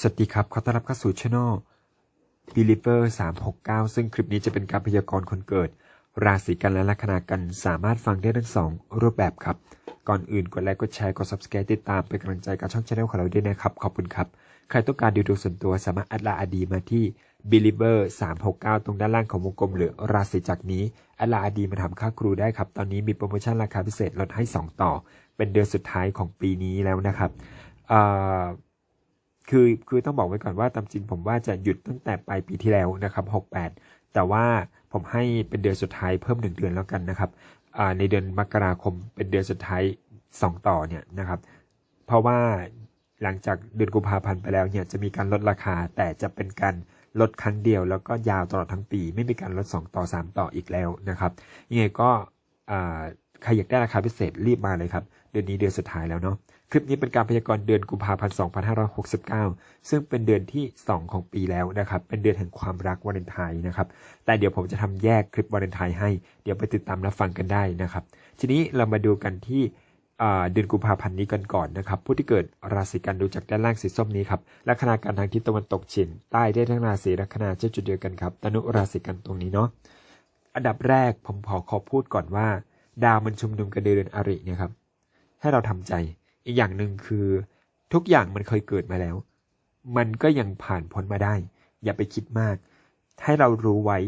สวัสดีครับ ขอต้อนรับเข้าสู่ช่อง Believer 369 ซึ่งคลิปนี้จะเป็นการพยากรณ์คนเกิด ราศีกันและลัคนากันสามารถฟังได้ทั้งสองรูปแบบครับ ก่อนอื่นกดไลค์กดแชร์กด subscribe ติดตามเป็นกำลังใจกับช่องช anel ของเราด้วยนะครับ ขอบคุณครับ ใครต้องการดูดวงส่วนตัวสามารถแอดไลน์อดีมาที่ Believer 369 ตรงด้านล่างของวงกลมหรือราศีจากนี้แอดไลน์อดีมาทำค่าครูได้ครับตอนนี้มีโปรโมชั่นราคาพิเศษลดให้ 2 ต่อ เป็นเดือนสุดท้ายของปีนี้แล้วนะครับอ่า คือคือต้องบอกไว้ก่อนว่าตามจริงผมว่าจะหยุดตั้งแต่ปลายปีที่แล้วนะครับ 68 แต่ว่าผมให้เป็นเดือนสุดท้ายเพิ่ม 1 เดือนแล้วกันนะครับในเดือนมกราคมเป็นเดือนสุดท้าย 2 ต่อเนี่ยนะครับ เพราะว่าหลังจากเดือนกุมภาพันธ์ไปแล้วเนี่ยจะมีการลดราคาแต่จะเป็นการลดครั้งเดียว แล้วก็ยาวตลอดทั้งปี ไม่มีการลด 2 ต่อ 3 ต่ออีกแล้วนะครับยังไงก็ใครอยากได้ราคาพิเศษรีบมาเลยครับ เดือนนี้เดือนสุดท้ายแล้วเนาะ คลิปนี้เป็นการพยากรณ์เดือนกุมภาพันธ์ 2569 ซึ่งเป็นเดือนที่ 2 ของปีแล้วนะครับ เป็นเดือนแห่งความรักวาเลนไทน์นะครับ แต่เดี๋ยวผมจะทำแยกคลิปวาเลนไทน์ให้ เดี๋ยวไปติดตามรับฟังกันได้นะครับ ทีนี้เรามาดูกันที่เดือนกุมภาพันธ์นี้กันก่อนนะครับ ผู้ที่เกิดราศีกันดูจากด้านล่างสีส้มนี้ครับ ลัคนาการทางทิศตะวันตกเฉียงใต้ได้ทั้งราศีลัคนาเช่นจุดเดียวกันครับ ตนุราศีกันตรงนี้เนาะ อันดับแรกผมขอขอพูดก่อนว่า ดาวมันชุมนุมกันเดือนอริเนี่ยครับ ให้เราทำใจ อีกอย่างหนึ่งคือ ทุกอย่างมันเคยเกิดมาแล้ว มันก็ยังผ่านพ้นมาได้ อย่าไปคิดมาก ให้เรารู้ไว้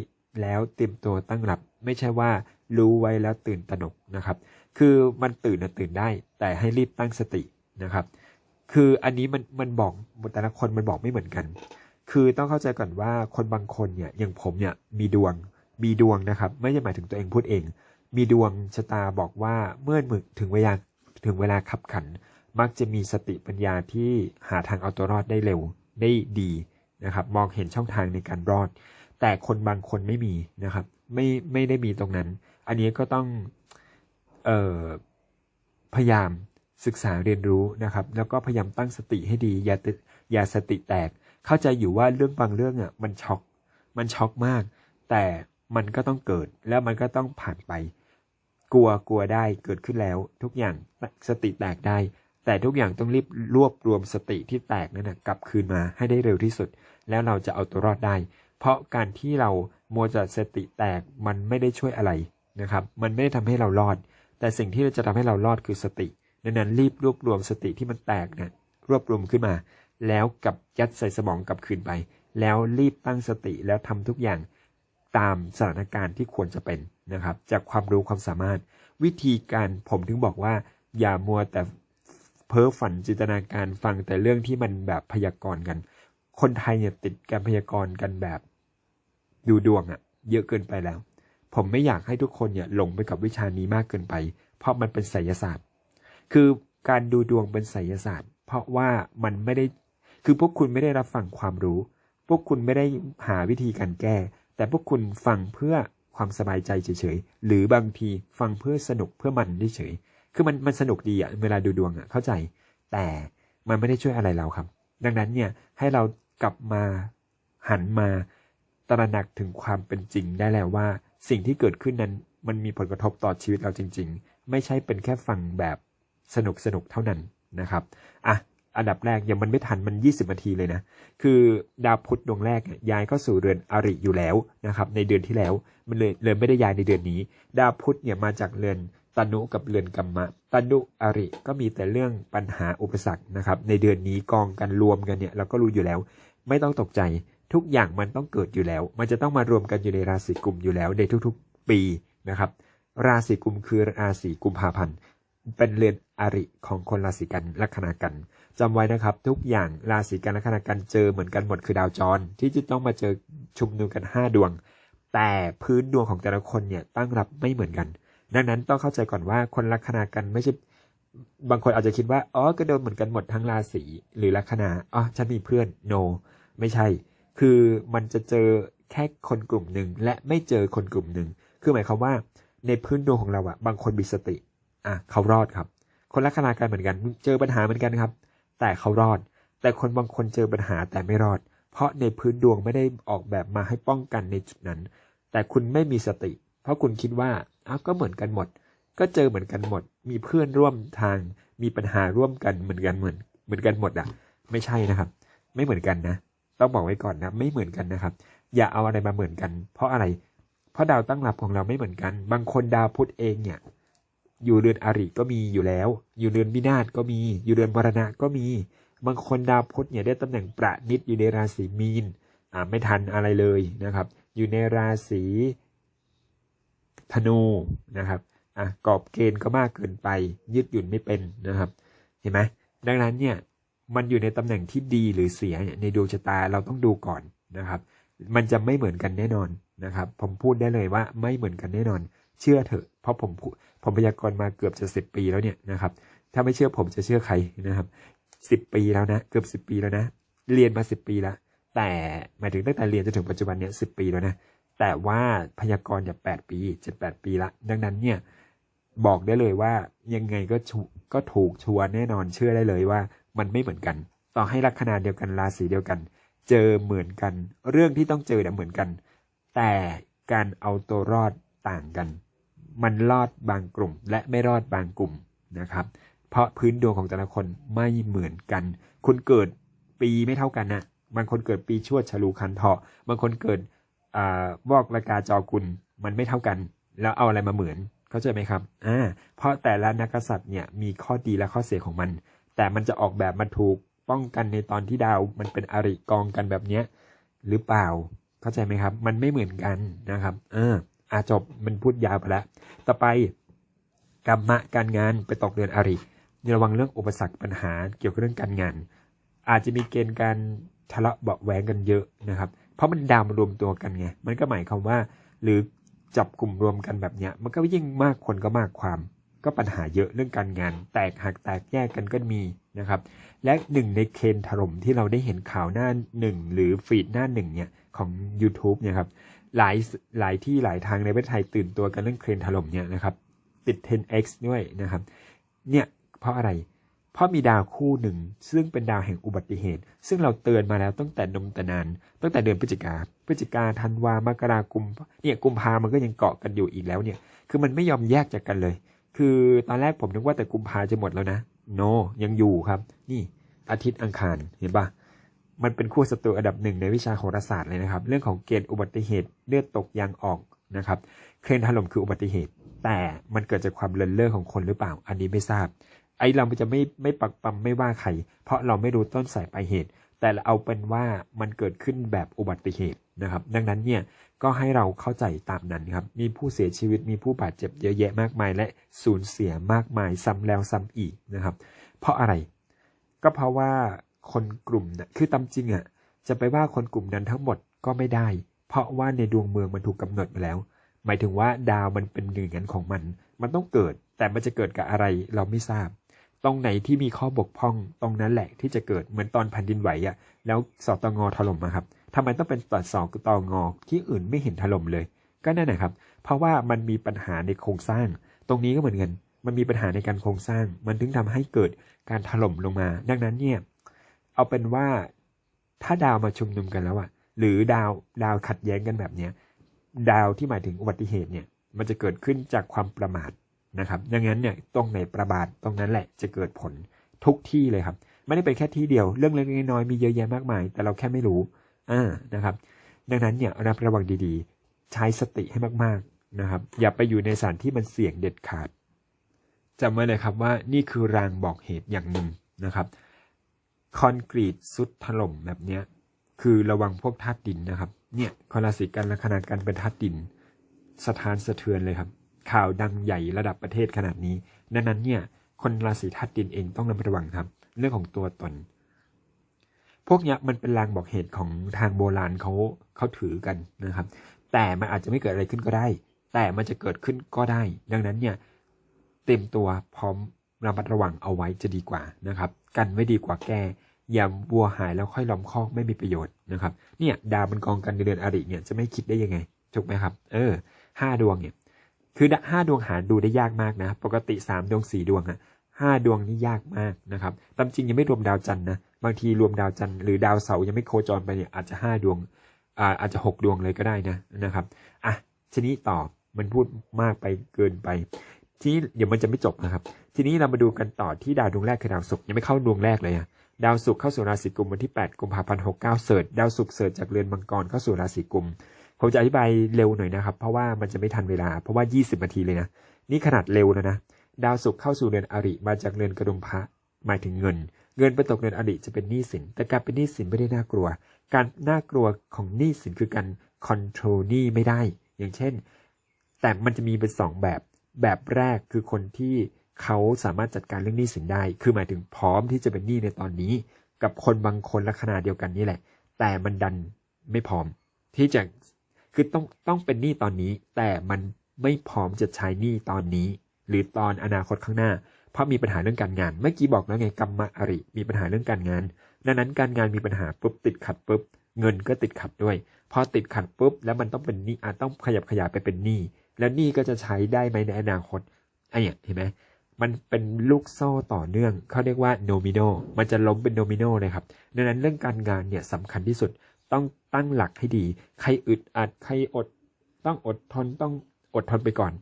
แล้วเตรียมตัวตั้งรับ ไม่ใช่ว่ารู้ไว้แล้วตื่นตระหนกนะครับ คือมันตื่นนะตื่นได้ แต่ให้รีบตั้งสตินะครับ คืออันนี้มันมันบอกแต่ละคนมันบอกไม่เหมือนกัน คือต้องเข้าใจก่อนว่าคนบางคนเนี่ยอย่างผมเนี่ยมีดวง มีดวงนะครับ ไม่ใช่หมายถึงตัวเองพูดเอง มีดวงชะตาบอกว่าเมื่อมึกถึงเวลาถึงเวลาขับขัน มักจะมีสติปัญญาที่หาทางเอาตัวรอดได้เร็วได้ดีนะครับ มองเห็นช่องทางในการรอด แต่คนบางคนไม่มีนะครับ ไม่ไม่ได้มีตรงนั้น อันนี้ก็ต้องเอ่อพยายามศึกษาเรียนรู้นะครับ แล้วก็พยายามตั้งสติให้ดี อย่าติอย่าสติแตก เข้าใจอยู่ว่าเรื่องบางเรื่องอะมันช็อกมันช็อกมาก แต่มันก็ต้องเกิดแล้วมันก็ต้องผ่านไป กลัวกลัวได้เกิดขึ้นแล้ว ทุกอย่างสติแตกได้ แต่ทุกอย่างต้องรีบรวบรวมสติที่แตกนั้นนะกลับคืนมาให้ได้เร็วที่สุด แล้วเราจะเอาตัวรอดได้ เพราะการที่เราโมวจะสติแตกมันไม่ได้ช่วยอะไรนะครับ มันไม่ได้ทำให้เรารอด แต่สิ่งที่จะทำให้เรารอดคือสติดังนั้นรีบรวบรวมสติที่มันแตกนะรวบรวมขึ้นมา แล้วกับยัดใส่สมองกลับคืนไป แล้วรีบตั้งสติแล้วทำทุกอย่างตามสถานการณ์ที่ควรจะเป็นนะครับ จากความรู้ความสามารถวิธีการผมถึงบอกว่า อย่ามัวแต่ เพ้อฝันจินตนาการฟังแต่เรื่องที่มันแบบพยากรณ์กัน คนไทยเนี่ยติดการพยากรณ์กันแบบ ดูดวงอะเยอะเกินไปแล้ว ผมไม่อยากให้ทุกคนเนี่ยหลงไปกับวิชานี้มากเกินไป เพราะมันเป็นไสยศาสตร์ คือการดูดวงเป็นไสยศาสตร์ เพราะว่ามันไม่ได้ คือพวกคุณไม่ได้รับฟังความรู้ พวกคุณไม่ได้หาวิธีการแก้ แต่พวกคุณฟังเพื่อความสบายใจเฉยๆ หรือบางทีฟังเพื่อสนุกเพื่อมันเฉยๆ คือมันมันสนุกดีอะเวลาดูดวงอะเข้าใจ แต่มันไม่ได้ช่วยอะไรเราครับ ดังนั้นเนี่ยให้เรากลับมาหันมาตระหนักถึงความเป็นจริงได้แล้วว่า สิ่งที่เกิดขึ้นนั้นมันมีผลกระทบต่อชีวิตเราจริง ๆ ไม่ใช่เป็นแค่ฟังแบบสนุกสนุกเท่านั้นนะครับอะอันดับแรกยังมันไม่ทันมัน 20นาทีเลยนะ คือดาวพุธดวงแรกเนี่ยย้ายเข้าสู่เรือนอริอยู่แล้วนะครับในเดือนที่แล้วมันเลยเลยไม่ได้ย้ายในเดือนนี้ ดาวพุธเนี่ยมาจากเรือน ตนุกับเรือนกัมมะตนุอริก็มีแต่เรื่องปัญหาอุปสรรคนะครับ ในเดือนนี้กองกันรวมกันเนี่ยเราก็รู้อยู่แล้ว ไม่ต้องตกใจทุกอย่างมันต้องเกิดอยู่แล้ว มันจะต้องมารวมกันอยู่ในราศีกุมอยู่แล้วในทุกๆปีนะครับ ราศีกุมคือราศีกุมภาพันธ์เป็นเรือนอริของคนราศีกันลัคนากันจำไว้นะครับ ทุกอย่างราศีกันลัคนากันเจอเหมือนกันหมดคือดาวจร ที่จะต้องมาเจอชุมนุมกัน 5 ดวง แต่พื้นดวงของแต่ละคนเนี่ยตั้งรับไม่เหมือนกัน ดังนั้นต้องเข้าใจก่อนว่าคนลัคนากันไม่ใช่บางคนอาจจะคิดว่าอ๋อก็โดนเหมือนกันหมดทั้งราศีหรือลัคนาอ๋อฉันมีเพื่อน no ไม่ใช่ คือมันจะเจอแค่คนกลุ่มหนึ่งและไม่เจอคนกลุ่มหนึ่งคือหมายความว่าในพื้นดวงของเราอะบางคนมีสติอะเขารอดครับ คนลัคนาการเหมือนกัน เจอปัญหาเหมือนกันครับ แต่เขารอด แต่คนบางคนเจอปัญหาแต่ไม่รอด เพราะในพื้นดวงไม่ได้ออกแบบมาให้ป้องกันในจุดนั้น แต่คุณไม่มีสติ เพราะคุณคิดว่า อ้าวก็เหมือนกันหมด ก็เจอเหมือนกันหมด มีเพื่อนร่วมทาง มีปัญหาร่วมกันเหมือนกันเหมือนเหมือนกันหมดอะ ไม่ใช่นะครับ ไม่เหมือนกันนะ ต้องบอกไว้ก่อนนะ ไม่เหมือนกันนะครับ อย่าเอาอะไรมาเหมือนกัน เพราะอะไร เพราะดาวตั้งรับของเราไม่เหมือนกัน บางคนดาวพุธเองเนี่ย อยู่เรือนอริก็มีอยู่แล้ว อยู่เรือนวินาศก็มี อยู่เรือนมรณะก็มี บางคนดาวพุธเนี่ยได้ตำแหน่งประนิดอยู่ในราศีมีน อ่าไม่ทันอะไรเลยนะครับ อยู่ในราศี ธนูนะครับอะกรอบเกณฑ์ก็มากเกินไป ยืดหยุ่นไม่เป็นนะครับ เห็นไหมดังนั้นเนี่ยมันอยู่ในตำแหน่งที่ดีหรือเสียเนี่ยในดวงชะตาเราต้องดูก่อนนะครับ มันจะไม่เหมือนกันแน่นอนนะครับ ผมพูดได้เลยว่าไม่เหมือนกันแน่นอน เชื่อเถอะ เพราะผมผมพยากรณ์มาเกือบจะสิบปีแล้วเนี่ยนะครับ ถ้าไม่เชื่อผมจะเชื่อใครนะครับสิบปีแล้วนะเกือบสิบปีแล้วนะ เรียนมาสิบปีแล้วแต่หมายถึงตั้งแต่เรียนจนถึงปัจจุบันเนี่ยสิบปีแล้วนะ แต่ว่าพยากรณ์อย่าแปดปีเจ็ดแปดปีละ ดังนั้นเนี่ยบอกได้เลยว่ายังไงก็ก็ถูกชัวร์แน่นอนเชื่อได้เลยว่า มันไม่เหมือนกัน ต่อให้ลัคนาเดียวกันราศีเดียวกัน เจอเหมือนกัน เรื่องที่ต้องเจอเนี่ยเหมือนกัน แต่การเอาตัวรอดต่างกัน มันรอดบางกลุ่ม และไม่รอดบางกลุ่มนะครับ เพราะพื้นดวงของแต่ละคนไม่เหมือนกัน คุณเกิดปีไม่เท่ากันนะบางคนเกิดปีชวดฉลูคันเถาะบางคนเกิด อ่าวอกระกาจอกุลมันไม่เท่ากัน แล้วเอาอะไรมาเหมือนเข้าใจไหมครับอ่าเพราะแต่ละนักษัตริย์เนี่ยมีข้อดีและข้อเสียของมัน แต่มันจะออกแบบมาถูกป้องกันในตอนที่ดาวมันเป็นอริกองกันแบบเนี้ยหรือเปล่าเข้าใจไหมครับ มันไม่เหมือนกันนะครับเอออาจบมันพูดยาวไปแล้วต่อไปกรรมะการงานไปตกเดือนอริระวังเรื่องอุปสรรคปัญหาเกี่ยวกับเรื่องการงาน อาจจะมีเกณฑ์การทะเลาะเบาะแว้งกันเยอะนะครับ เพราะมันดาวมารวมตัวกันไงมันก็หมายความว่า หรือจับกลุ่มรวมกันแบบเนี้ย มันก็ยิ่งมากคนก็มากความ ก็ปัญหาเยอะเรื่องการงาน แตกหักแตกแยกกันก็มีนะครับ และหนึ่งในเคนถล่มที่เราได้เห็นข่าวหน้าหนึ่งหรือฟีดหน้าหนึ่งเนี่ยของ YouTube เนี่ยครับหลายหลายที่หลายทางในประเทศไทยตื่นตัวกันเรื่องเคนถล่มเนี่ยนะครับติด 10x ด้วยนะครับ เนี่ยเพราะอะไร เพราะมีดาวคู่หนึ่ง ซึ่งเป็นดาวแห่งอุบัติเหตุ ซึ่งเราเตือนมาแล้วตั้งแต่นมแต่นานตั้งแต่เดือนพฤศจิกาพฤศจิกาธันวามกรากุมเนี่ยกุมภามันก็ยังเกาะกันอยู่อีกแล้วเนี่ย คือมันไม่ยอมแยกจากกันเลย คือตอนแรกผมนึกว่าแต่กุมภาจะหมดแล้วนะโนยังอยู่ครับ นี่อาทิตย์อังคารเห็นปะมันเป็นคู่ศัตรูอันดับหนึ่งในวิชาโหราศาสตร์เลยนะครับ เรื่องของเกณฑ์อุบัติเหตุเลือดตกยางออกนะครับเครนถล่มคืออุบัติเหตุ แต่มันเกิดจากความเลินเล่อของคนหรือเปล่า อันนี้ไม่ทราบ ไอ้เราจะไม่ไม่ปักปั๊มไม่ว่าใคร เพราะเราไม่รู้ต้นสายปลายเหตุ แต่เราเอาเป็นว่ามันเกิดขึ้นแบบอุบัติเหตุนะครับ ดังนั้นเนี่ยก็ให้เราเข้าใจตามนั้นครับ มีผู้เสียชีวิตมีผู้บาดเจ็บเยอะแยะมากมาย และสูญเสียมากมายซ้ำแล้วซ้ำอีกนะครับ เพราะอะไร ก็เพราะว่าคนกลุ่มนะคือตามจริงอะจะไปว่าคนกลุ่มนั้นทั้งหมดก็ไม่ได้ เพราะว่าในดวงเมืองมันถูกกำหนดมาแล้ว หมายถึงว่าดาวมันเป็นอย่งนั้นของมัน มันต้องเกิด แต่มันจะเกิดกับอะไรเราไม่ทราบ ตรงไหนที่มีข้อบกพร่องตรงนั้นแหละที่จะเกิดเหมือนตอนแผ่นดินไหวอะ แล้วสตงถล่มมาครับทำไมต้องเป็นตอดสอตงที่อื่นไม่เห็นถล่มเลย ก็นั่นนะครับ เพราะว่ามันมีปัญหาในโครงสร้าง ตรงนี้ก็เหมือนกัน มันมีปัญหาในการโครงสร้าง มันถึงทำให้เกิดการถล่มลงมา ดังนั้นเนี่ยเอาเป็นว่าถ้าดาวมาชุมนุมกันแล้วอะหรือดาวดาวขัดแย้งกันแบบเนี้ยดาวที่หมายถึงอุบัติเหตุเนี่ย มันจะเกิดขึ้นจากความประมาท นะครับดังนั้นเนี่ยตรงไหนประบาทตรงนั้นแหละจะเกิดผลทุกที่เลยครับ ไม่ได้เป็นแค่ที่เดียวเรื่องเล็กๆน้อยๆมีเยอะแยะมากมาย แต่เราแค่ไม่รู้อ่านะครับ ดังนั้นเนี่ยระมัดระวังดีๆ ใช้สติให้มากๆนะครับ อย่าไปอยู่ในสถานที่มันเสี่ยงเด็ดขาดจำไว้เลยครับว่านี่คือรางบอกเหตุอย่างหนึ่งนะครับคอนกรีตซุดถล่มแบบเนี้ยคือระวังพวกธาตุดินนะครับ เนี่ยคอราศีกันละขนาดกันเป็นธาตุดิน สถานสะเทือนเลยครับ ข่าวดังใหญ่ระดับประเทศขนาดนี้ ดังนั้นเนี่ย คนราศีธาตุดินเองต้องระมัดระวังครับ เรื่องของตัวตน พวกเนี้ยมันเป็นลางบอกเหตุของทางโบราณเขาเขาถือกันนะครับ แต่มันอาจจะไม่เกิดอะไรขึ้นก็ได้ แต่มันจะเกิดขึ้นก็ได้ ดังนั้นเนี่ยเต็มตัวพร้อมระมัดระวังเอาไว้จะดีกว่านะครับ กันไว้ดีกว่าแก้อย่าวัวหายแล้วค่อยล้อมคอกไม่มีประโยชน์นะครับ เนี่ยดาวมันกองกันในเดือนอริเนี่ยจะไม่คิดได้ยังไงถูกไหมครับ เออห้าดวงเนี่ย คือห้าดวงหาดูได้ยากมากนะ ปกติสามดวงสี่ดวงอะห้าดวงนี่ยากมากนะครับตามจริงยังไม่รวมดาวจันทร์นะ บางทีรวมดาวจันทร์หรือดาวเสาร์ยังไม่โคจรไปเนี่ยอาจจะห้าดวงอ่าอาจจะหกดวงเลยก็ได้นะนะครับอะทีนี้ต่อมันพูดมากไปเกินไปทีนี้เดี๋ยวมันจะไม่จบนะครับ ทีนี้เรามาดูกันต่อที่ดาวดวงแรกคือดาวศุกร์ยังไม่เข้าดวงแรกเลยอะดาวศุกร์เข้าสู่ราศีกุมวันที่ 8 กุมภาพันธ์69เสิร์ชดาวศุกร์เสิร์ชจากเรือนมังกรเข้าสู่ราศีกุม ผมจะอธิบายเร็วหน่อยนะครับ เพราะว่ามันจะไม่ทันเวลา เพราะว่า 20นาทีเลยนะ นี่ขนาดเร็วแล้วนะ ดาวศุกร์เข้าสู่เรือนอริมาจากเรือนกระดุมพระหมายถึงเงิน เงินไปตกเรือนอริจะเป็นหนี้สิน แต่การเป็นหนี้สินไม่ได้น่ากลัว การน่ากลัวของหนี้สินคือการคอนโทรลหนี้ไม่ได้ อย่างเช่น แต่มันจะมีเป็นสองแบบ แบบแรกคือคนที่เขาสามารถจัดการเรื่องหนี้สินได้ คือหมายถึงพร้อมที่จะเป็นหนี้ในตอนนี้ กับคนบางคนลักษณะเดียวกันนี่แหละ แต่มันดันไม่พร้อมที่จะ คือต้องต้องเป็นหนี้ตอนนี้ แต่มันไม่พร้อมจะใช้หนี้ตอนนี้ หรือตอนอนาคตข้างหน้า เพราะมีปัญหาเรื่องการงาน เมื่อกี้บอกแล้วไงกรรมะอริมีปัญหาเรื่องการงาน ดังนั้นการงานมีปัญหาปุ๊บติดขัดปุ๊บเงินก็ติดขัดด้วย พอติดขัดปุ๊บแล้วมันต้องเป็นหนี้อาจต้องขยับขยายไปเป็นหนี้แล้วหนี้ก็จะใช้ได้ไหมในอนาคตไอ้เนี่ยเห็นไหมมันเป็นลูกโซ่ต่อเนื่องเขาเรียกว่าโนมิโนมันจะล้มเป็นโนมิโนเลยครับดังนั้นเรื่องการงานเนี่ยสำคัญที่สุด ต้องตั้งหลักให้ดี ใครอึดอัด ใครอด ต้องอดทน ต้องอดทนไปก่อน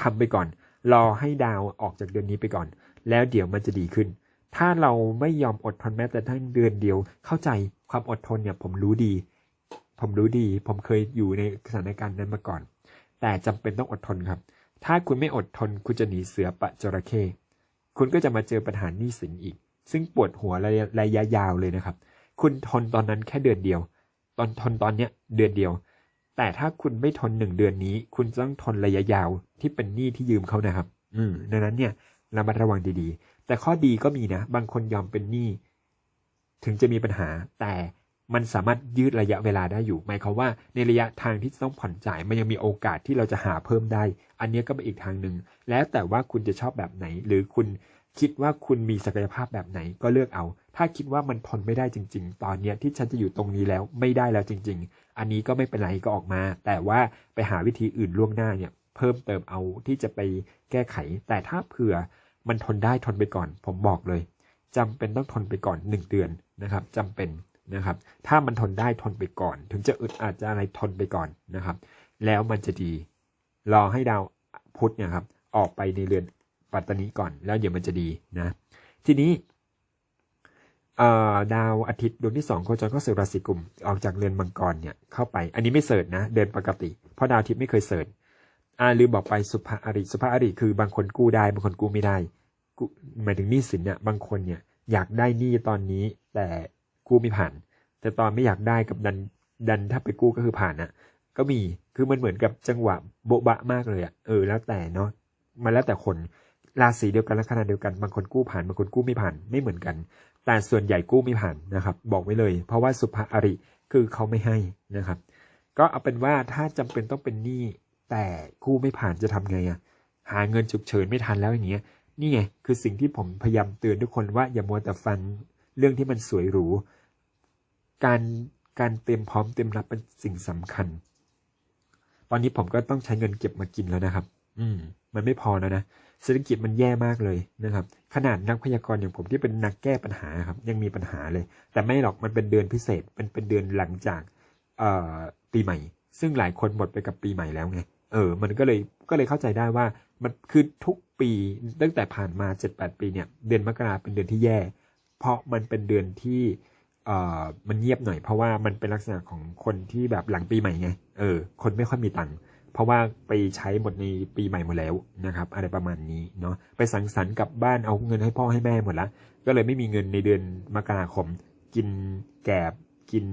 ทำไปก่อน รอให้ดาวออกจากเดือนนี้ไปก่อน แล้วเดี๋ยวมันจะดีขึ้น ถ้าเราไม่ยอมอดทนแม้แต่ทั้งเดือนเดียว เข้าใจความอดทนเนี่ยผมรู้ดี ผมรู้ดี ผมเคยอยู่ในสถานการณ์นั้นมาก่อน แต่จำเป็นต้องอดทนครับ ถ้าคุณไม่อดทน คุณจะหนีเสือปะจระเข้คุณก็จะมาเจอปัญหาหนี้สินอีก ซึ่งปวดหัวระยะยาวเลยนะครับ คุณทนตอนนั้นแค่เดือนเดียว ตอนทนตอนเนี้ยเดือนเดียว แต่ถ้าคุณไม่ทนหนึ่งเดือนนี้ คุณต้องทนระยะยาวที่เป็นหนี้ที่ยืมเขานะครับ อืมดังนั้นเนี่ยระมัดระวังดีๆ แต่ข้อดีก็มีนะ บางคนยอมเป็นหนี้ถึงจะมีปัญหา แต่มันสามารถยืดระยะเวลาได้อยู่ หมายความว่าในระยะทางที่จะต้องผ่อนจ่ายมันยังมีโอกาสที่เราจะหาเพิ่มได้ อันนี้ก็เป็นอีกทางหนึ่ง แล้วแต่ว่าคุณจะชอบแบบไหน หรือคุณ คิดว่าคุณมีศักยภาพแบบไหนก็เลือกเอา ถ้าคิดว่ามันทนไม่ได้จริง ๆ ตอนเนี้ยที่ฉันจะอยู่ตรงนี้แล้วไม่ได้แล้วจริง ๆ อันนี้ก็ไม่เป็นไรก็ออกมา แต่ว่าไปหาวิธีอื่นล่วงหน้าเนี่ย เพิ่มเติมเอาที่จะไปแก้ไข แต่ถ้าเผื่อมันทนได้ทนไปก่อน ผมบอกเลยจำเป็นต้องทนไปก่อนหนึ่งเดือนนะครับจำเป็นนะครับ ถ้ามันทนได้ทนไปก่อน ถึงจะอึดอาจจะอะไรทนไปก่อนนะครับ แล้วมันจะดี รอให้ดาวพุธเนี่ยครับออกไปในเรือน ปัตตานีก่อนแล้วเดี๋ยวมันจะดีนะ ทีนี้ดาวอาทิตย์ดวงที่สองโคจรเข้าสู่ราศีกุมออกจากเรือนมังกรเนี่ยเข้าไป อันนี้ไม่เสิร์ชนะ เดินปกติ เพราะดาวอาทิตย์ไม่เคยเสิร์ชอ่าลืมบอกไปสุภาอริสุภาอริคือบางคนกู้ได้ บางคนกู้ไม่ได้กู้หมายถึงหนี้สินเนี่ยบางคนเนี่ยอยากได้หนี้ตอนนี้แต่กู้ไม่ผ่าน แต่ตอนไม่อยากได้กับดันดันถ้าไปกู้ก็คือผ่านอะก็มีคือมันเหมือนกับจังหวะโบ๊ะบะมากเลยอะเออแล้วแต่เนาะมันแล้วแต่คน ราศีเดียวกันและขนาดเดียวกันบางคนกู้ผ่านบางคนกู้ไม่ผ่านไม่เหมือนกัน แต่ส่วนใหญ่กู้ไม่ผ่านนะครับ บอกไว้เลย เพราะว่าสุภาอริคือเขาไม่ให้นะครับ ก็เอาเป็นว่าถ้าจำเป็นต้องเป็นหนี้แต่กู้ไม่ผ่านจะทำไงอะหาเงินฉุกเฉินไม่ทันแล้วอย่างเงี้ยนี่ไงคือสิ่งที่ผมพยายามเตือนทุกคนว่าอย่ามัวแต่ฟันเรื่องที่มันสวยหรูการการเตรียมพร้อมเตรียมรับเป็นสิ่งสำคัญ ตอนนี้ผมก็ต้องใช้เงินเก็บมากินแล้วนะครับ อืม มันไม่พอแล้วนะ เศรษฐกิจมันแย่มากเลยนะครับ ขนาดนักพยากรณ์อย่างผมที่เป็นนักแก้ปัญหาครับยังมีปัญหาเลย แต่ไม่หรอกมันเป็นเดือนพิเศษมันเป็นเดือนหลังจากปีใหม่ ซึ่งหลายคนหมดไปกับปีใหม่แล้วไงเออ มันก็เลยก็เลยเข้าใจได้ว่ามันคือทุกปีตั้งแต่ผ่านมา7จปีเนี่ยเดือนมกราเป็นเดือนที่แย่ เพราะมันเป็นเดือนที่เอ่อมันเงียบหน่อยเพราะว่ามันเป็นลักษณะของคนที่แบบหลังปีใหม่ไงเออคนไม่ค่อยมีตังค์ เพราะว่าไปใช้หมดในปีใหม่หมดแล้วนะครับ อะไรประมาณนี้เนาะไปสังสรรค์กลับบ้านเอาเงินให้พ่อให้แม่หมดละก็เลยไม่มีเงินในเดือนมกราคม กินแกบกิน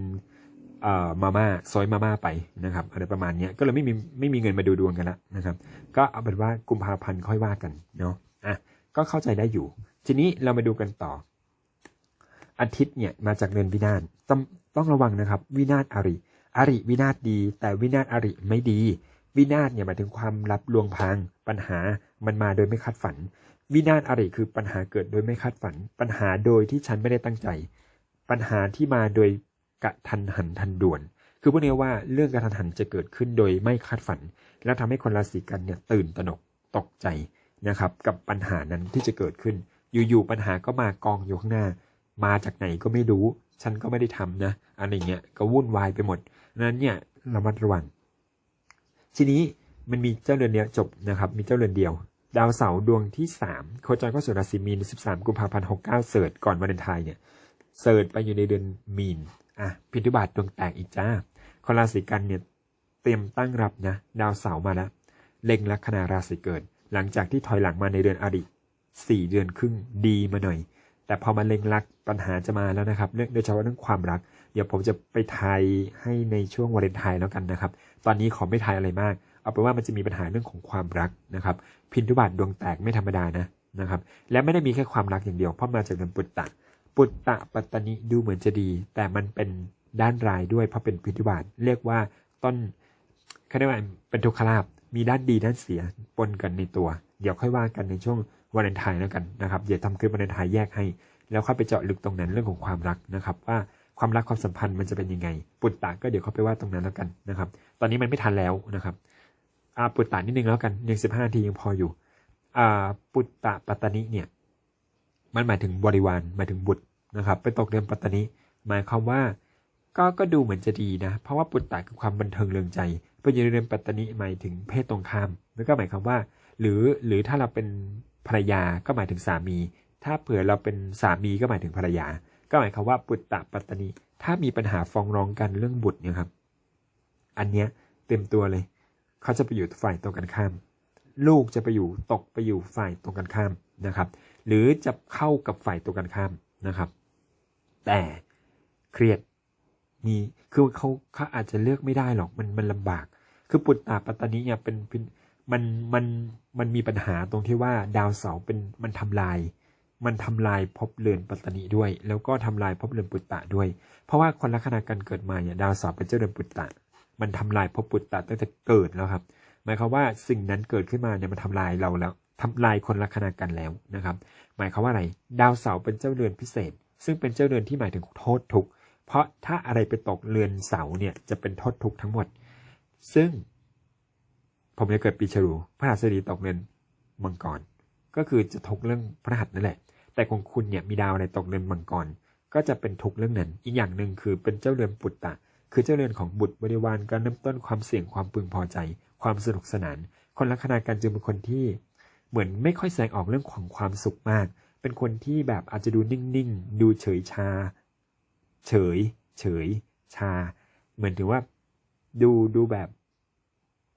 เอ่อมาม่าซอยมาม่าไปนะครับ อะไรประมาณนี้ก็เลยไม่มีไม่มีเงินมาดูดวงกันละนะครับ ก็เอาเป็นว่ากุมภาพันธ์ค่อยว่ากันเนาะอะก็เข้าใจได้อยู่ ทีนี้เรามาดูกันต่อ อาทิตย์เนี่ยมาจากเรือนวินาศต้องต้องระวังนะครับ วินาศอริอริวินาศดี แต่วินาศอริไม่ดี วินาศเนี่ยหมายถึงความลับลวงพรางปัญหามันมาโดยไม่คาดฝัน วินาศอะไรคือปัญหาเกิดโดยไม่คาดฝัน ปัญหาโดยที่ฉันไม่ได้ตั้งใจ ปัญหาที่มาโดยกระทันหันทันด่วน คือพวกนี้ว่าเรื่องกระทันหันจะเกิดขึ้นโดยไม่คาดฝัน แล้วทำให้คนราศีกันเนี่ยตื่นตระหนกตกใจนะครับกับปัญหานั้นที่จะเกิดขึ้น อยู่ๆปัญหาก็มากองอยู่ข้างหน้า มาจากไหนก็ไม่รู้ ฉันก็ไม่ได้ทำนะอะไรเงี้ยก็วุ่นวายไปหมดนั้นเนี่ยระมัดระวัง ทีนี้มันมีเจ้าเรือนเดียวจบนะครับมีเจ้าเรือนเดียว ดาวเสาร์ดวงที่ 3 โคจรเข้าสู่ราศีมีน 13 กุมภาพันธ์69 เสิร์ชก่อนวาเลนไทน์เนี่ยเสิร์ชไปอยู่ในเดือนมีนอะพิทุบาทดวงแตกอีกจ้าคนราศีกันเนี่ยเตรียมตั้งรับนะดาวเสาร์มาแล้วเล็งลัคนาราศีเกิด หลังจากที่ถอยหลังมาในเดือนอริสี่เดือนครึ่งดีมาหน่อย แต่พอมาเล็งลักปัญหาจะมาแล้วนะครับเรื่องโดยเฉพาะเรื่องความรัก เดี๋ยวผมจะไปทายให้ในช่วงวาเลนไทน์แล้วกันนะครับ ตอนนี้ขอไม่ทายอะไรมาก เอาเป็นว่ามันจะมีปัญหาเรื่องของความรักนะครับ พินทุบาทดวงแตกไม่ธรรมดานะนะครับ และไม่ได้มีแค่ความรักอย่างเดียว เพราะมาจากเดือนปุตตะ ปุตตะปัตตนิดูเหมือนจะดี แต่มันเป็นด้านร้ายด้วยเพราะเป็นพินทุบาทเรียกว่าต้นเขาเรียกว่าเป็นทุกขลาบมีด้านดีด้านเสียปนกันในตัว เดี๋ยวค่อยว่ากันในช่วงวาเลนไทน์แล้วกันนะครับเดี๋ยวทำคลิปวาเลนไทน์แยกให้ แล้วค่อยไปเจาะลึกตรงนั้นเรื่องของความรักนะครับ ว่าความรักความสัมพันธ์มันจะเป็นยังไง ปุตตะก็เดี๋ยวเขาไปว่าตรงนั้นแล้วกันนะครับ ตอนนี้มันไม่ทันแล้วนะครับอ่าปุตตะนิดนึงแล้วกันยังสิบห้านาทียังพออยู่อ่าปุตตะปัตตนิเนี่ยมันหมายถึงบริวารหมายถึงบุตรนะครับ ไปตกเดือนปัตตนิหมายความว่าก็ก็ดูเหมือนจะดีนะ เพราะว่าปุตตะคือความบันเทิงเริงใจไปอยู่ในเดือนปัตตนิหมายถึงเพศตรงข้าม แล้วก็หมายความว่า หรือหรือถ้าเราเป็นภรรยาก็หมายถึงสามี ถ้าเผื่อเราเป็นสามีก็หมายถึงภรรยา ก็หมายความว่าปุตตะปัตตนิถ้ามีปัญหาฟ้องร้องกันเรื่องบุตรเนี่ยครับ อันเนี้ยเต็มตัวเลย เขาจะไปอยู่ฝ่ายตรงกันข้าม ลูกจะไปอยู่ตกไปอยู่ฝ่ายตรงกันข้ามนะครับ หรือจะเข้ากับฝ่ายตรงกันข้ามนะครับ แต่เครียดมีคือเขาเขาอาจจะเลือกไม่ได้หรอกมันมันลำบาก คือปุตตาปัตตานีเนี่ยเป็นเป็นมันมันมันมีปัญหาตรงที่ว่าดาวเสาร์เป็นมันทำลาย มันทำลายภพเรือนปัตตานีด้วย แล้วก็ทำลายภพเรือนปุตตะด้วย เพราะว่าคนลัคนาการเกิดมาเนี่ยดาวเสาร์เป็นเจ้าเรือนปุตตะ มันทำลายภพปุตตะตั้งแต่เกิดแล้วครับ หมายความว่าสิ่งนั้นเกิดขึ้นมาเนี่ยมันทำลายเราแล้วทำลายคนลัคนากันแล้วนะครับ หมายความว่าอะไร ดาวเสาร์เป็นเจ้าเรือนพิเศษ ซึ่งเป็นเจ้าเรือนที่หมายถึงโทษทุกข์เพราะถ้าอะไรไปตกเรือนเสาร์เนี่ยจะเป็นโทษทุกข์ทั้งหมด ซึ่ง ผมจะเกิดปีฉลูพระหัสดีตกเรือนมังกร ก็คือจะทุกข์เรื่องพระหัสนั่นแหละ แต่ของคุณเนี่ยมีดาวอะไรตกเรือนมังกร ก็จะเป็นทุกข์เรื่องนั้น อีกอย่างหนึ่งคือเป็นเจ้าเรือนปุตตะ คือเจ้าเรือนของบุตรบริวารการเริ่มต้นความเสี่ยงความพึงพอใจ ความสนุกสนาน คนลัคนาการจึงเป็นคนที่ เหมือนไม่ค่อยแสดงออกเรื่องของความสุขมาก เป็นคนที่แบบอาจจะดูนิ่งๆ ดูเฉยชา เฉย เฉย ชา เหมือนถือว่า ดูดูแบบ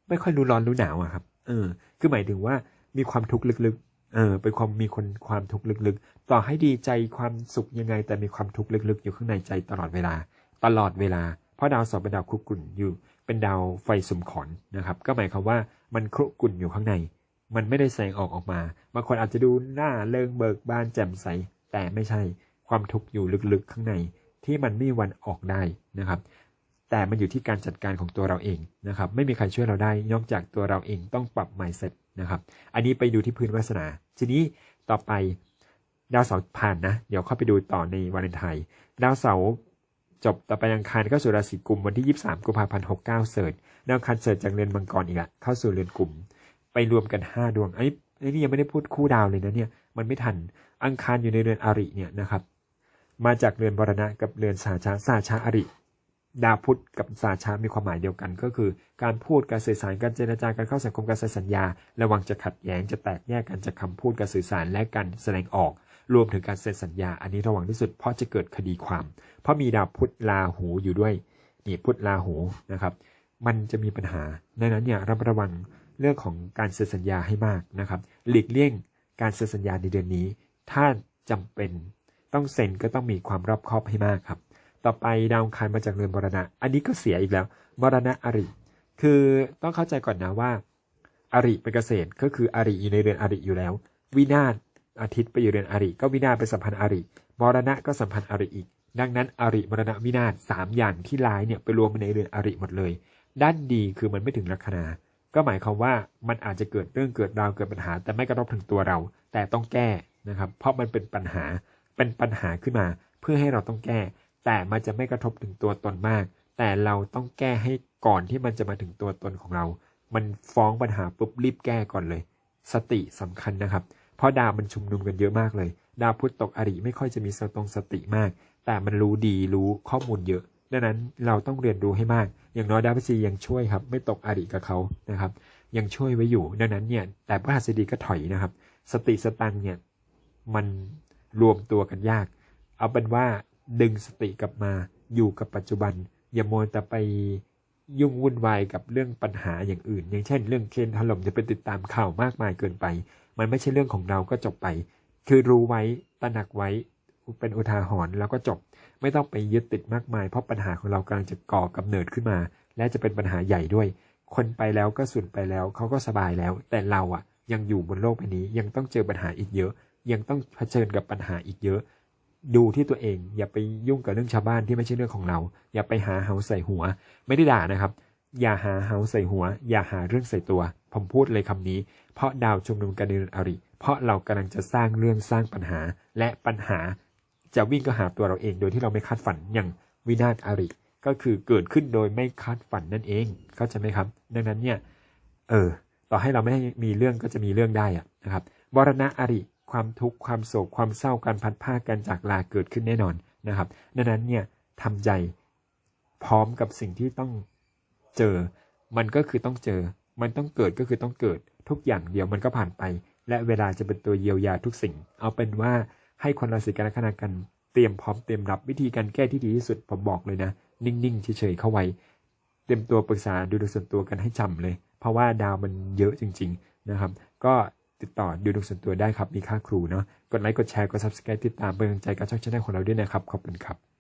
ไม่ค่อยรู้ร้อนรู้หนาวอะครับ เออ คือหมายถึงว่ามีความทุกข์ลึกๆ เออ เป็นความมีคนความทุกข์ลึกๆ ต่อให้ดีใจความสุขยังไง แต่มีความทุกข์ลึกๆ อยู่ข้างในใจตลอดเวลา ตลอดเวลา ราะดาวเสาร์เป็นดาวคุกรุ่นอยู่ เป็นดาวไฟสมขอนนะครับ ก็หมายความว่ามันครุกรุ่นอยู่ข้างใน มันไม่ได้แสงออกออกมา บางคนอาจจะดูหน้าเลิงเบิกบานแจ่มใส แต่ไม่ใช่ ความทุกข์อยู่ลึกๆข้างใน ที่มันไม่วันออกได้นะครับ แต่มันอยู่ที่การจัดการของตัวเราเองนะครับ ไม่มีใครช่วยเราได้ นอกจากตัวเราเองต้องปรับ mindset นะครับ อันนี้ไปดูที่พื้นวาสนา ทีนี้ต่อไปดาวเสาร์ผ่านนะ เดี๋ยวเข้าไปดูต่อในวาเลนไทน์ ดาวเสาร์ จบต่อไปอังคารเข้าสู่ราศีกุมวันที่ 23 กุมภาพันธ์69เสิร์ชดาวอังคารเสิร์ชจากเรือนมังกรอีกอะเข้าสู่เรือนกลุ่ม ไปรวมกัน 5 ดวงไอ้ไอ้นี่ยังไม่ได้พูดคู่ดาวเลยนะเนี่ยมันไม่ทันอังคารอยู่ในเรือนอาริเนี่ยนะครับมาจากเรือนบรณะกับเรือนสาชาสาชาอาริดาวพุธกับสาชามีความหมายเดียวกัน ก็คือ การพูดการสื่อสารการเจรจาการเข้าสังคมการเซ็นสัญญา ระวังจะขัดแย้งจะแตกแยกกันจากคำพูดการสื่อสารและการแสดงออก รวมถึงการเซ็นสัญญา อันนี้ระวังที่สุดเพราะจะเกิดคดีความ เพราะมีดาวพุธลาหูอยู่ด้วยนี่พุธลาหูนะครับ มันจะมีปัญหาดังนั้นเนี่ยระมัดระวังเรื่องของการเซ็นสัญญาให้มากนะครับ หลีกเลี่ยงการเซ็นสัญญาในเดือนนี้ ถ้าจำเป็นต้องเซ็นก็ต้องมีความรอบคอบให้มากครับ ต่อไปดาวคารมาจากเรือนมรณะ อันนี้ก็เสียอีกแล้วมรณะอริ คือต้องเข้าใจก่อนนะว่า อริเป็นเกษตรก็คืออริอยู่ในเรือนอริอยู่แล้ว วินาศ อาทิตย์ไปอยู่เรือนอริก็วินาศเป็นสัมพันธ์อริมรณะก็สัมพันธ์อริอีก ดังนั้นอริมรณะวินาศสามอย่างที่ร้ายเนี่ยไปรวมในเรือนอริหมดเลย ด้านดีคือมันไม่ถึงลัคนา ก็หมายความว่ามันอาจจะเกิดเรื่องเกิดราวเกิดปัญหา แต่ไม่กระทบถึงตัวเรา แต่ต้องแก้นะครับ เพราะมันเป็นปัญหาเป็นปัญหาขึ้นมา เพื่อให้เราต้องแก้ แต่มันจะไม่กระทบถึงตัวตนมาก แต่เราต้องแก้ให้ก่อนที่มันจะมาถึงตัวตนของเรา มันฟ้องปัญหาปุ๊บรีบแก้ก่อนเลย สติสำคัญนะครับ ราะดาวมันชุมนุมกันเยอะมากเลย ดาวพุธตกอริไม่ค่อยจะมีสตรงสติมาก แต่มันรู้ดีรู้ข้อมูลเยอะดังนั้นเราต้องเรียนรู้ให้มาก อย่างน้อยดาวพฤษฎียังช่วยครับไม่ตกอริกับเขานะครับ ยังช่วยไว้อยู่ดังนั้นเนี่ยแต่พระหัสบดีก็ถอยนะครับ สติสตังเนี่ยมันรวมตัวกันยาก เอาเป็นว่าดึงสติกลับมาอยู่กับปัจจุบัน อย่ามัวแต่ไปยุ่งวุ่นวายกับเรื่องปัญหาอย่างอื่น อย่างเช่น เรื่องเคนถล่มจะไปติดตามข่าวมากมายเกินไป มันไม่ใช่เรื่องของเราก็จบไป คือรู้ไว้ตระหนักไว้เป็นอุทาหรณ์แล้วก็จบ ไม่ต้องไปยึดติดมากมาย เพราะปัญหาของเรากำลังจะก่อกำเนิดขึ้นมา และจะเป็นปัญหาใหญ่ด้วย คนไปแล้วก็สูญไปแล้วเขาก็สบายแล้ว แต่เราอะยังอยู่บนโลกใบนี้ยังต้องเจอปัญหาอีกเยอะ ยังต้องเผชิญกับปัญหาอีกเยอะ ดูที่ตัวเอง อย่าไปยุ่งกับเรื่องชาวบ้านที่ไม่ใช่เรื่องของเรา อย่าไปหาเฮาใส่หัว ไม่ได้ด่านะครับ อย่าหาเฮาใส่หัว อย่าหาเรื่องใส่ตัว ผมพูดเลยคำนี้ เพราะดาวชุมนุมกันเดนอริ เพราะเรากำลังจะสร้างเรื่องสร้างปัญหา และปัญหาจะวิ่งก็หาตัวเราเองโดยที่เราไม่คาดฝันอย่างวินาศอริ ก็คือเกิดขึ้นโดยไม่คาดฝันนั่นเองเข้าใจไหมครับ ดังนั้นเนี่ยเออต่อให้เราไม่ได้มีเรื่องก็จะมีเรื่องได้อะนะครับวรณะอริความทุกข์ความโศกความเศร้าการพัดผ้ากันจากลาเกิดขึ้นแน่นอนนะครับ ดังนั้นเนี่ยทำใจพร้อมกับสิ่งที่ต้องเจอ มันก็คือต้องเจอ มันต้องเกิดก็คือต้องเกิด ทุกอย่างเดียวมันก็ผ่านไป และเวลาจะเป็นตัวเยียวยาทุกสิ่ง เอาเป็นว่าให้คนราศีกันลัคนากันเตรียมพร้อมเตรียมรับวิธีการแก้ที่ดีที่สุดผมบอกเลยนะ นิ่งๆเฉยๆเข้าไว้เตรียมตัวปรึกษาดูดวงส่วนตัวกันให้จำเลย เพราะว่าดาวมันเยอะจริง ๆนะครับ ก็ติดต่อดูดวงส่วนตัวได้ครับมีค่าครูเนาะกดไลค์กดแชร์กด subscribe ติดตามเป็นกำลังใจกับช่องชาแนลของเราด้วยนะครับขอบคุณครับ